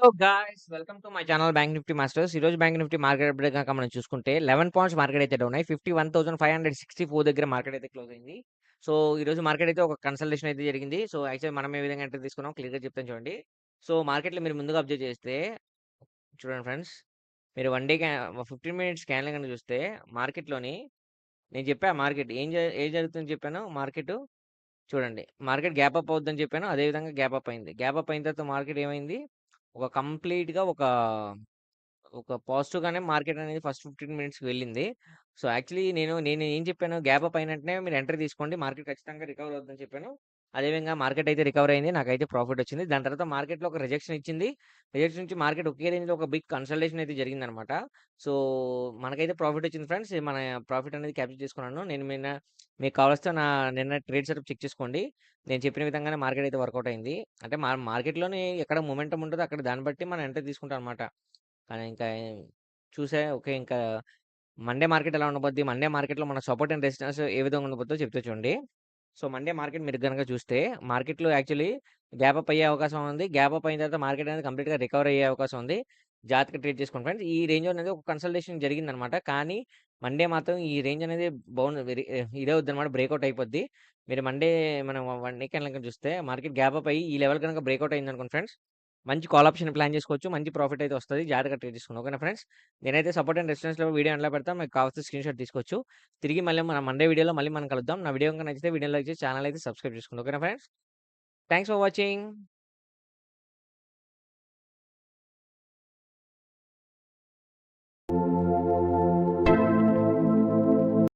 Hello guys welcome to my channel bank nifty masters ఈ రోజు bank Nifty market update కనుక మనం చూసుకుంటే 11 పాయింట్స్ మార్కెట్ అయితే డౌన్ అయ్యి 51,564 దగ్గర మార్కెట్ అయితే క్లోజ్ అయింది. సో ఈ రోజు మార్కెట్ అయితే ఒక కన్సల్టేషన్ అయితే జరిగింది. సో యాక్చువల్లీ మనం ఏ విధంగా ఎంట్రీ తీసుకున్నాం క్లియర్‌గా చెప్తాను చూడండి. సో మార్కెట్‌లో మీరు ముందుగా అబ్జర్వ్ చేస్తే చూడండి ఫ్రెండ్స్. మీరు one day fifteen minutes candle కనుక చూస్తే మార్కెట్‌లోని నేను చెప్పా మార్కెట్ ఏం ఏం జరుగుతుందని చెప్పాను మార్కెట్ చూడండి. మార్కెట్ గ్యాప్ అప్ అవుద్దని చెప్పాను. అదే విధంగా గ్యాప్ అప్ అయింది. గ్యాప్ అప్ అయిన తర్వాత మార్కెట్ ఏమైంది? ఒక కంప్లీట్‌గా ఒక ఒక పాజిటివ్‌గానే మార్కెట్ అనేది ఫస్ట్ 15 మినిట్స్‌కి వెళ్ళింది. సో యాక్చువల్లీ నేను నేను ఏం చెప్పాను గ్యాప్ అప్ అయిన వెంటనే మీరు ఎంట్రీ తీసుకోండి. మార్కెట్ ఖచ్చితంగా రికవర్ అవుద్దని చెప్పాను. అదే విధంగా మార్కెట్ అయితే రికవర్ అయింది. నాకైతే ప్రాఫిట్ వచ్చింది. దాని తర్వాత మార్కెట్‌లో ఒక రిజెక్షన్ ఇచ్చింది. రిజెక్షన్ నుంచి మార్కెట్ ఒకే రేంజ్‌లో ఒక బిగ్ కన్సల్టేషన్ అయితే జరిగిందనమాట. సో మనకైతే ప్రాఫిట్ వచ్చింది ఫ్రెండ్స్. మన ప్రాఫిట్ అనేది క్యాప్చర్ చేసుకున్నాను. నేను నిన్న మీకు కావాల్సిన నా నిన్న ట్రేడ్ సెటప్ చెక్ చేసుకోండి. నేను చెప్పిన విధంగానే మార్కెట్ అయితే వర్కౌట్ అయింది. అంటే మా మార్కెట్లోనే ఎక్కడ మొమెంటమ్ ఉంటదో అక్కడ దాన్ని బట్టి మనం ఎంటర్ తీసుకుంటాం అనమాట. కానీ ఇంకా చూసే ఓకే. ఇంకా మండే మార్కెట్ ఎలా ఉండబోద్ది? మండే మార్కెట్‌లో మన సపోర్ట్ అండ్ రెసిస్టెన్స్ ఏ విధంగా ఉండబోద్దో చెప్తా చూడండి. సో మండే మార్కెట్ మీరు గనక చూస్తే మార్కెట్‌లో యాక్చువల్లీ గ్యాప్ అప్ అయ్యే అవకాశం ఉంది. గ్యాప్ అప్ అయిన తర్వాత మార్కెట్ అనేది కంప్లీట్‌గా రికవర్ అయ్యే అవకాశం ఉంది. జాగ్రత్తగా ట్రేడ్ చేసుకోండి ఫ్రెండ్స్. ఈ రేంజ్ అనేది ఒక కన్సల్టేషన్ జరిగిందనమాట. కానీ మండే మాత్రం ఈ రేంజ్ అనేది బౌన్ వెరీ ఇదే అవుద్దనమాట బ్రేక్అవుట్ అయిపోద్ది. మీరు మండే మనం వన్ డే క్యాండిల్ చూస్తే మార్కెట్ గ్యాప్ అప్ అయ్యి ఈ లెవెల్ కనుక బ్రేక్అవుట్ అయింది అనుకోండి ఫ్రెండ్స్. మంచి కాల్ ఆప్షన్ ప్లాన్ చేసుకోవచ్చు. మంచి ప్రాఫిట్ అయితే వస్తుంది జాగ్రత్తగా ట్రేడ్ చేసుకోండి. ఓకేనా ఫ్రెండ్స్. నేనైతే సపోర్ట్ అండ్ రెసిస్టెన్స్‌లో వీడియో ఎలా పెడతా. మీకు కావాల్సిన స్క్రీన్‌షాట్ తీసుకోవచ్చు. తిరిగి మళ్ళీ మన మండే వీడియోలో మళ్ళీ మనం కలుద్దాం. నా వీడియో కనుక నచ్చితే వీడియో లైక్ చేసి ఛానల్ అయితే సబ్స్క్రైబ్ చేసుకోండి. ఓకేనా ఫ్రెండ్స్. Thanks for watching.